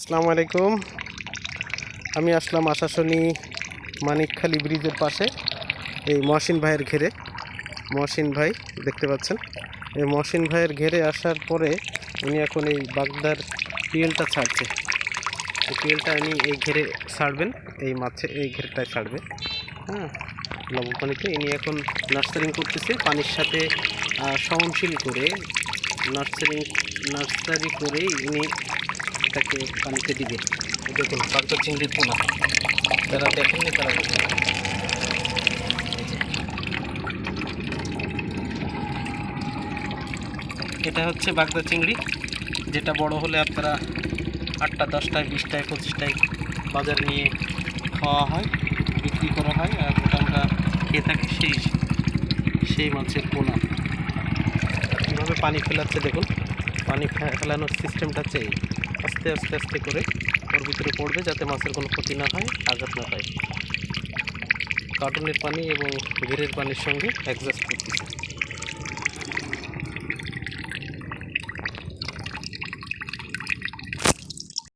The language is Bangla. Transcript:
আসসালামু আলাইকুম। আমি আসলাম আশাশনি মানিকখালী ব্রিজের পাশে, এই মহসিন ভাইয়ের ঘেরে। মহসিন ভাই, দেখতে পাচ্ছেন? এই মহসিন ভাইয়ের ঘেরে আসার পরে উনি এখন এই বাগদার পিএলটা ছাড়ছে। এই পিএলটা উনি এই ঘেরে ছাড়বেন, এই মাছে, এই ঘেরটায় ছাড়বে। হ্যাঁ লবণ পানিতে। ইনি এখন নার্সারিং করতেছে, পানির সাথে সহনশীল করে নার্সারিং, নার্সারি করে ইনি এটাকে পানিতে দিবে। দেখুন বাগদা চিংড়ির পোনা। যারা দেখেননি তারা দেখুন এটা হচ্ছে বাগদা চিংড়ি। যেটা বড় হলে আপনারা আটটা, দশটায়, বিশটায়, পঁচিশটায় বাজার নিয়ে খাওয়া হয়, বিক্রি করা হয়, আর যেটা আমরা খেয়ে থাকি সেই সেই মাছের পোনা। কীভাবে পানি ফেলাচ্ছে দেখুন, পানি ফেলানোর সিস্টেমটা এই। আস্তে আস্তে আস্তে করে ওর ভিতরে পড়বে যাতে মাছের কোনো ক্ষতি না হয়, আঘাত না পায়। কার্টুনের পানি এবং ঘেরের পানির সঙ্গে অ্যাডজাস্ট করতেছে